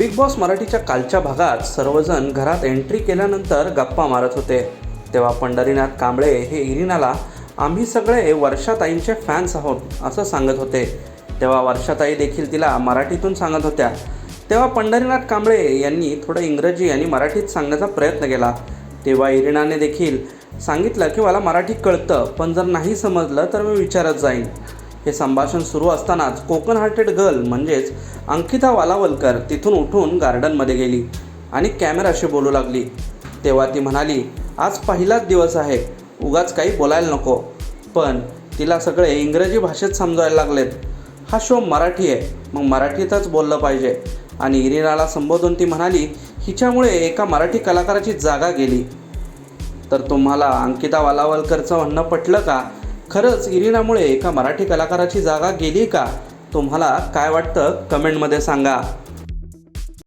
Big boss मराठीच्या कालच्या भागात सर्वजण घरात एंट्री केल्यानंतर गप्पा मारत होते. तेव्हा पंढरीनाथ कांबळे हे इरिनाला आम्ही सगळे वर्षाताईंचे फॅन्स आहोत असं सांगत होते. तेव्हा वर्षाताई देखील तिला मराठीतून सांगत होत्या. तेव्हा पंढरीनाथ कांबळे यांनी थोडं इंग्रजी आणि मराठीत सांगण्याचा प्रयत्न केला. तेव्हा इरिनाने देखील सांगितलं की मला मराठी कळतं पण जर नाही समजलं तर मी विचारत जाईन. हे संभाषण सुरू असतानाच कोकण हार्टेड गर्ल म्हणजेच अंकिता वालावलकर तिथून उठून गार्डनमध्ये गेली आणि कॅमेराशी बोलू लागली. तेव्हा ती म्हणाली आज पहिलाच दिवस आहे उगाच काही बोलायला नको. पण तिला सगळे इंग्रजी भाषेत समजायला लागलेत. हा शो मराठी आहे मग मराठीतच बोललं पाहिजे. आणि इरिनाला संबोधून ती म्हणाली हिच्यामुळे एका मराठी कलाकाराची जागा गेली. तर तुम्हाला अंकिता वालावलकरचं म्हणणं पटलं का? खरंच इरिनामुळे एका मराठी कलाकाराची जागा गेली का? तुम्हाला काय वाटतं? कमेंटमध्ये सांगा.